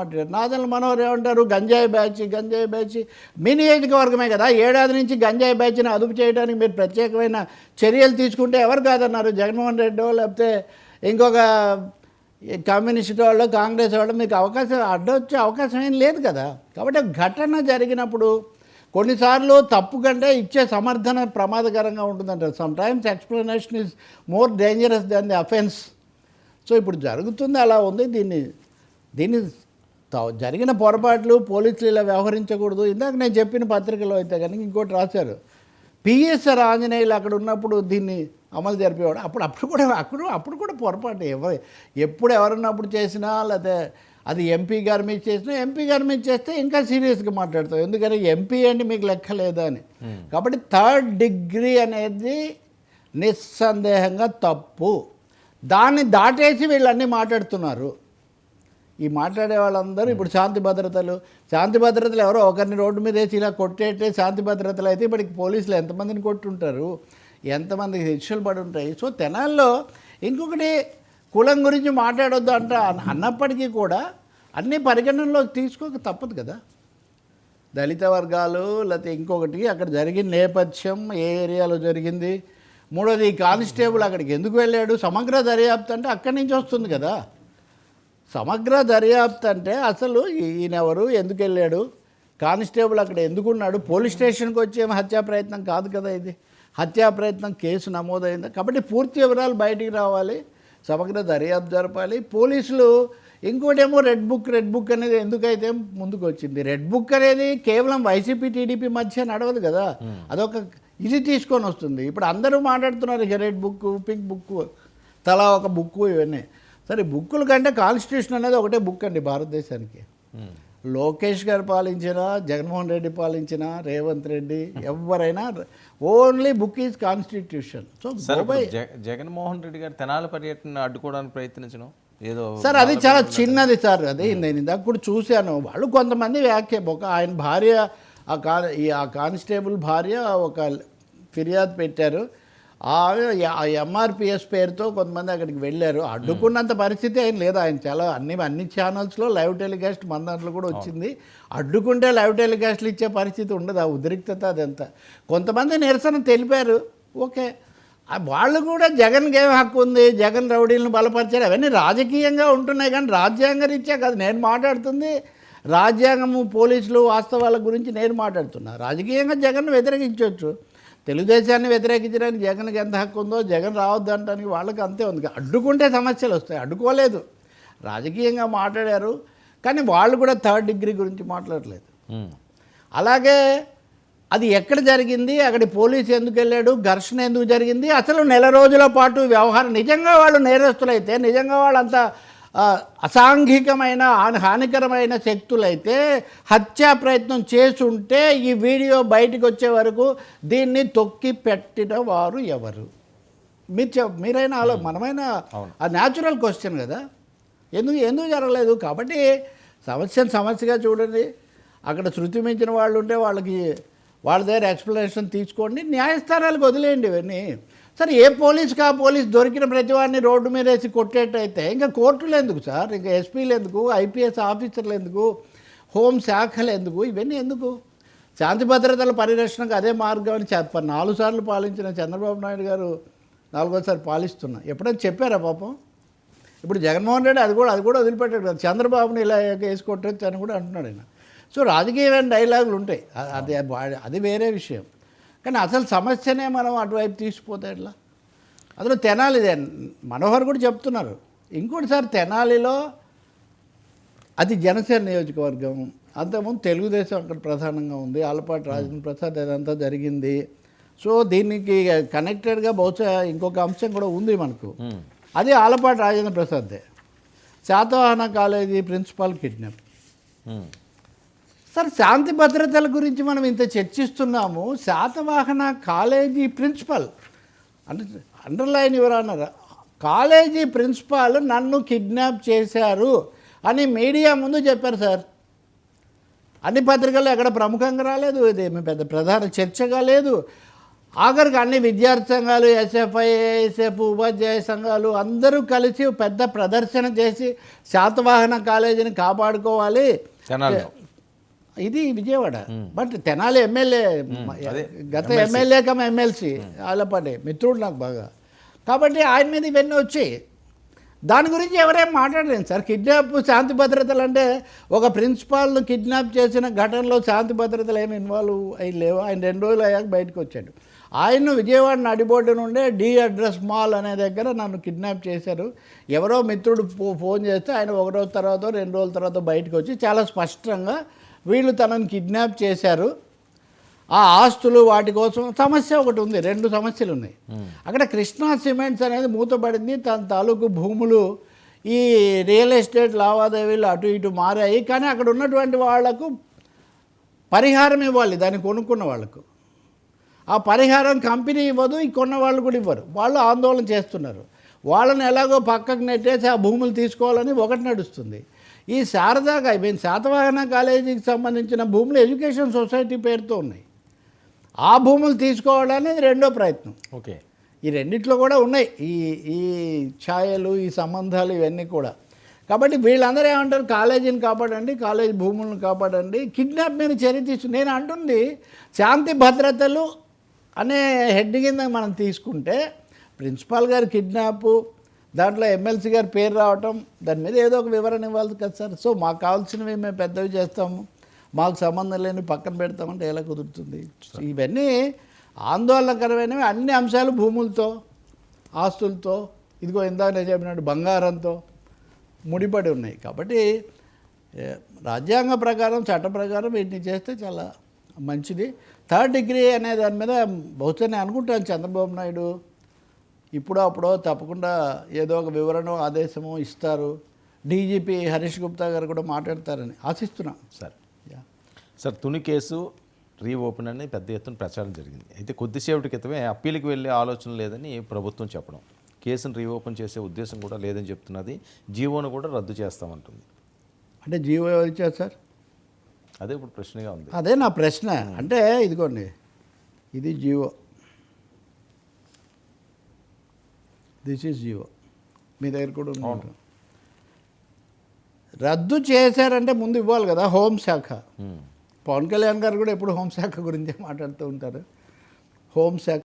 మాట్లాడారు నాదల మనోహర్ ఏమంటారు? గంజాయి బ్యాచ్ గంజాయి బ్యాచ్. మీ నియోజకవర్గమే కదా. ఏడాది నుంచి గంజాయి బ్యాచ్ని అదుపు చేయడానికి మీరు ప్రత్యేకమైన చర్యలు తీసుకుంటే ఎవరు కాదన్నారు? జగన్మోహన్ రెడ్డో లేకపోతే ఇంకొక కమ్యూనిస్ట్ వాళ్ళు కాంగ్రెస్ వాళ్ళు మీకు అవకాశం అడ్డొచ్చే అవకాశం ఏం లేదు కదా. కాబట్టి ఘటన జరిగినప్పుడు కొన్నిసార్లు తప్పు కంటే ఇచ్చే సమర్థన ప్రమాదకరంగా ఉంటుందంటారు. Sometimes explanation is more dangerous than the offence so ఇప్పుడు జరుగుతుంది అలా ఉంది. దీన్ని దీన్ని జరిగిన పొరపాట్లు పోలీసులు ఇలా వ్యవహరించకూడదు. ఇందాక నేను చెప్పిన పత్రికలో అయితే కనుక ఇంకోటి రాశారు. పిఎస్ఆర్ ఆంజనేయులు అక్కడ ఉన్నప్పుడు దీన్ని అమలు జరిపేవాడు. అప్పుడు అప్పుడు కూడా అప్పుడు అప్పుడు కూడా పొరపాటు. ఎవ ఎప్పుడు ఎవరున్నప్పుడు చేసినా లేకపోతే అది ఎంపీ గారి మీద చేసినా ఎంపీ గారి మీద చేస్తే ఇంకా సీరియస్గా మాట్లాడతాం ఎందుకని? ఎంపీ అంటే మీకు లెక్క లేదా అని. కాబట్టి థర్డ్ డిగ్రీ అనేది నిస్సందేహంగా తప్పు. దాన్ని దాటేసి వీళ్ళన్నీ మాట్లాడుతున్నారు. ఈ మాట్లాడే వాళ్ళందరూ ఇప్పుడు శాంతి భద్రతలు. శాంతి భద్రతలు ఎవరో ఒకరిని రోడ్డు మీద వేసి ఇలా కొట్టేటే శాంతి భద్రతలు అయితే ఇప్పటికి పోలీసులు ఎంతమందిని కొట్టుంటారు? ఎంతమందికి హెచ్చులు పడి ఉంటాయి సో తెనాల్లో ఇంకొకటి కులం గురించి మాట్లాడొద్దు అంట అన్నప్పటికీ కూడా అన్ని పరిగణనలోకి తీసుకోక తప్పదు కదా. దళిత వర్గాలు లేకపోతే ఇంకొకటి అక్కడ జరిగిన నేపథ్యం ఏ ఏరియాలో జరిగింది? మూడోది ఈ కానిస్టేబుల్ అక్కడికి ఎందుకు వెళ్ళాడు? సమగ్ర దర్యాప్తు అంటే అక్కడి నుంచి వస్తుంది కదా. సమగ్ర దర్యాప్తు అంటే అసలు ఈయనెవరు? ఎందుకు వెళ్ళాడు? కానిస్టేబుల్ అక్కడ ఎందుకున్నాడు? పోలీస్ స్టేషన్కి వచ్చే హత్యా ప్రయత్నం కాదు కదా ఇది. హత్యా ప్రయత్నం కేసు నమోదైంది? కాబట్టి పూర్తి వివరాలు బయటికి రావాలి. సమగ్ర దర్యాప్తు జరపాలి. పోలీసులు ఇంకోటేమో రెడ్ బుక్ రెడ్ బుక్ అనేది ఎందుకైతే ముందుకు వచ్చింది రెడ్ బుక్ అనేది కేవలం వైసీపీ టీడీపీ మధ్య నడవదు కదా. అదొక ఇది తీసుకొని వస్తుంది. ఇప్పుడు అందరూ మాట్లాడుతున్నారు ఇక రెడ్ బుక్ పింక్ బుక్ తలా ఒక బుక్ ఇవన్నీ. సరే బుక్కుల కంటే కాన్స్టిట్యూషన్ అనేది ఒకటే బుక్ అండి భారతదేశానికి. లోకేష్ గారు పాలించినా జగన్మోహన్ రెడ్డి పాలించినా రేవంత్ రెడ్డి ఎవరైనా only book is constitution. So Jaganmohan Reddy గారు తెనాలి పర్యటన అడ్డుకోవడానికి ప్రయత్నించడం ఏదో సార్ అది చాలా చిన్నది సార్ అది నేను ఇందాక కూడా చూశాను. వాళ్ళు కొంతమంది వ్యాఖ్య ఒక ఆయన భార్య ఆ కా ఈ ఆ కానిస్టేబుల్ భార్య ఒక ఫిర్యాదు పెట్టారు. ఎంఆర్పిఎస్ పేరుతో కొంతమంది అక్కడికి వెళ్ళారు. అడ్డుకున్నంత పరిస్థితి ఆయన లేదు. ఆయన చాలా అన్ని అన్ని ఛానల్స్లో లైవ్ టెలికాస్ట్ మన దాంట్లో కూడా వచ్చింది. అడ్డుకుంటే లైవ్ టెలికాస్ట్లు ఇచ్చే పరిస్థితి ఉండదు. ఆ ఉద్రిక్తత అదంతా. కొంతమంది నిరసన తెలిపారు. ఓకే. వాళ్ళు కూడా జగన్కి ఏం హక్కు ఉంది? జగన్ రౌడీలను బలపరిచారు. అవన్నీ రాజకీయంగా ఉంటున్నాయి కానీ రాజ్యాంగ రీత్యా కాదు. నేను మాట్లాడుతుంది రాజ్యాంగము పోలీసులు వాస్తవాల గురించి నేను మాట్లాడుతున్నా. రాజకీయంగా జగన్ వ్యతిరేకించవచ్చు. తెలుగుదేశాన్ని వ్యతిరేకించడానికి జగన్కి ఎంత హక్కు ఉందో జగన్ రావద్దు అనడానికి వాళ్ళకి అంతే ఉంది. అడ్డుకుంటే సమస్యలు వస్తాయి. అడ్డుకోలేదు. రాజకీయంగా మాట్లాడారు. కానీ వాళ్ళు కూడా థర్డ్ డిగ్రీ గురించి మాట్లాడలేదు. అలాగే అది ఎక్కడ జరిగింది? అక్కడి పోలీసు ఎందుకు వెళ్ళాడు? ఘర్షణ ఎందుకు జరిగింది? అసలు నెల రోజుల పాటు వ్యవహారం నిజంగా వాళ్ళు నేరస్తులైతే నిజంగా వాళ్ళంత అసాంఘికమైన హాని- హానికరమైన శక్తులైతే హత్యా ప్రయత్నం చేసుంటే ఈ వీడియో బయటికి వచ్చే వరకు దీన్ని తొక్కి పెట్టిన వారు ఎవరు? మీరు చెప్ మీరైనా ఆలో మనమైనా ఆ న్యాచురల్ క్వశ్చన్ కదా. ఎందుకు ఎందుకు జరగలేదు? కాబట్టి సమస్యను సమస్యగా చూడండి. అక్కడ శృతి మించిన వాళ్ళు ఉంటే వాళ్ళకి వాళ్ళ దగ్గర ఎక్స్ప్లెనేషన్ తీసుకోండి. న్యాయస్థానాలకు వదిలేయండి ఇవన్నీ. సరే ఏ పోలీస్కి ఆ పోలీస్ దొరికిన ప్రతివాడిని రోడ్డు మీద వేసి కొట్టేటైతే ఇంకా కోర్టులు ఎందుకు సార్? ఇంకా ఎస్పీలు ఎందుకు? ఐపీఎస్ ఆఫీసర్లు ఎందుకు? హోం శాఖలు ఎందుకు? ఇవన్నీ ఎందుకు? శాంతి భద్రతల పరిరక్షణకు అదే మార్గం అని చెప్ప నాలుగు సార్లు పాలించిన చంద్రబాబు నాయుడు గారు నాలుగోసారి పాలిస్తున్నా. ఎప్పుడైనా చెప్పారా పాపం? ఇప్పుడు జగన్మోహన్ రెడ్డి అది కూడా అది కూడా వదిలిపెట్టాడు కదా. చంద్రబాబుని ఇలా వేసి కొట్టచ్చు అని కూడా అంటున్నాడు ఆయన. సో రాజకీయమైన డైలాగులు ఉంటాయి. అది అది వేరే విషయం. కానీ అసలు సమస్యనే మనం అటువైపు తీసిపోతే ఎట్లా? అందులో తెనాలి. మనోహర్ కూడా చెప్తున్నారు. ఇంకోటిసారి తెనాలిలో అది జనసేన నియోజకవర్గం. అంతకుముందు తెలుగుదేశం అక్కడ ప్రధానంగా ఉంది. ఆలపాటి రాజేంద్ర ప్రసాద్ అదంతా జరిగింది. సో దీనికి కనెక్టెడ్గా బహుశా ఇంకొక అంశం కూడా ఉంది మనకు. అది Alapati Rajendra ప్రసాద్దే. Satavahana college principal kidnap. Sir శాంతి భద్రతల గురించి మనం ఇంత చర్చిస్తున్నాము. Satavahana college principal. అంటే అండర్లైన్ ఎవరన్నారు కాలేజీ ప్రిన్సిపాల్ నన్ను కిడ్నాప్ చేశారు అని మీడియా ముందు చెప్పారు సార్. అన్ని పత్రికల్లో ఎక్కడ ప్రముఖంగా రాలేదు. ఇది పెద్ద ప్రధాన చర్చగా లేదు. ఆఖరికి అన్ని విద్యార్థి సంఘాలు ఎస్ఎఫ్ఐ ఏఎస్ఎఫ్ ఉపాధ్యాయ సంఘాలు అందరూ కలిసి పెద్ద ప్రదర్శన చేసి శాతవాహన కాలేజీని కాపాడుకోవాలి. ఇది విజయవాడ. బట్ తెనాలి ఎమ్మెల్యే గత ఎమ్మెల్యే కమ్ ఎమ్మెల్సీ ఆలపాటి మిత్రుడు నాకు బాగా. కాబట్టి ఆయన మీద ఇవన్నీ వచ్చాయి దాని గురించి ఎవరేం మాట్లాడలేదు సార్. కిడ్నాప్ శాంతి భద్రతలు అంటే ఒక ప్రిన్సిపాల్ను కిడ్నాప్ చేసిన ఘటనలో శాంతి భద్రతలు ఏమి ఇన్వాల్వ్ అయ్యి లేవు. ఆయన రెండు రోజులు అయ్యాక బయటకు వచ్చాడు. ఆయన విజయవాడ నడిబొడ్డు నుండే డి అడ్రస్ మాల్ అనే దగ్గర నన్ను కిడ్నాప్ చేశారు. ఎవరో మిత్రుడు ఫోన్ చేస్తే ఆయన ఒక రోజు తర్వాత రెండు రోజుల తర్వాత బయటకు వచ్చి చాలా స్పష్టంగా వీళ్ళు తనని కిడ్నాప్ చేశారు. ఆ ఆస్తులు వాటి కోసం సమస్య ఒకటి ఉంది రెండు సమస్యలు ఉన్నాయి. అక్కడ కృష్ణా సిమెంట్స్ అనేది మూతపడింది తన తాలూకు భూములు ఈ రియల్ ఎస్టేట్ లావాదేవీలు అటు ఇటు మారాయి. కానీ అక్కడ ఉన్నటువంటి వాళ్ళకు పరిహారం ఇవ్వాలి దాన్ని కొనుక్కున్న వాళ్ళకు ఆ పరిహారం కంపెనీ ఇవ్వదు ఈ కొన్న వాళ్ళు కూడా ఇవ్వరు. వాళ్ళు ఆందోళన చేస్తున్నారు. వాళ్ళని ఎలాగో పక్కకు నెట్టేసి ఆ భూములు తీసుకోవాలని ఒకటి నడుస్తుంది. ఈ శారదాగా ఐ మీన్ శాతవాహన కాలేజీకి సంబంధించిన భూములు ఎడ్యుకేషన్ సొసైటీ పేరుతో ఉన్నాయి. ఆ భూములు తీసుకోవడానికి రెండో ప్రయత్నం. ఓకే. ఈ రెండిట్లో కూడా ఉన్నాయి. ఈ ఈ ఛాయలు ఈ సంబంధాలు ఇవన్నీ కూడా. కాబట్టి వీళ్ళందరూ ఏమంటారు? కాలేజీని కాపాడండి కాలేజీ భూములను కాపాడండి కిడ్నాప్ మీద చర్య తీసుకు నేను అంటుంది శాంతి భద్రతలు అనే హెడ్ కింద మనం తీసుకుంటే ప్రిన్సిపాల్ గారు కిడ్నాప్ దాంట్లో ఎమ్మెల్సీ గారి పేరు రావటం దాని మీద ఏదో ఒక వివరణ ఇవ్వాలి కదా సార్. సో మాకు కావాల్సినవి మేము పెద్దవి చేస్తాము. మాకు సంబంధం లేని పక్కన పెడతామంటే ఎలా కుదురుతుంది? ఇవన్నీ ఆందోళనకరమైనవి అన్ని అంశాలు భూములతో ఆస్తులతో ఇదిగో ఇందాక నేను చెప్పినట్టు బంగారంతో ముడిపడి ఉన్నాయి. కాబట్టి రాజ్యాంగ ప్రకారం చట్ట ప్రకారం వీటిని చేస్తే చాలా మంచిది. థర్డ్ డిగ్రీ అనే దాని మీద బహుశా నేను అనుకుంటాను చంద్రబాబు నాయుడు ఇప్పుడో అప్పుడో తప్పకుండా ఏదో ఒక వివరణ ఆదేశమో ఇస్తారు. డీజీపీ హరీష్ గుప్తా గారు కూడా మాట్లాడతారని ఆశిస్తున్నా. Sir. Yeah. Sir Tuni case reopen అని పెద్ద ఎత్తున ప్రచారం జరిగింది. అయితే కొద్దిసేపటి క్రితమే అప్పీల్కి వెళ్ళే ఆలోచన లేదని ప్రభుత్వం చెప్పడం. కేసును రీఓపెన్ చేసే ఉద్దేశం కూడా లేదని చెప్తున్నది. జీవోను కూడా రద్దు చేస్తామంటుంది. అంటే జీవో ఎవరు ఇచ్చారు సార్? అదే ఇప్పుడు ప్రశ్నగా ఉంది. అదే నా ప్రశ్న. అంటే ఇదిగోండి. ఇది జియో దిస్ ఈజ్ జియో మీ దగ్గర కూడా ఉంది. రద్దు చేశారంటే ముందు ఇవ్వాలి కదా హోంశాఖ. పవన్ కళ్యాణ్ గారు కూడా ఎప్పుడు హోంశాఖ గురించే మాట్లాడుతూ ఉంటారు. హోంశాఖ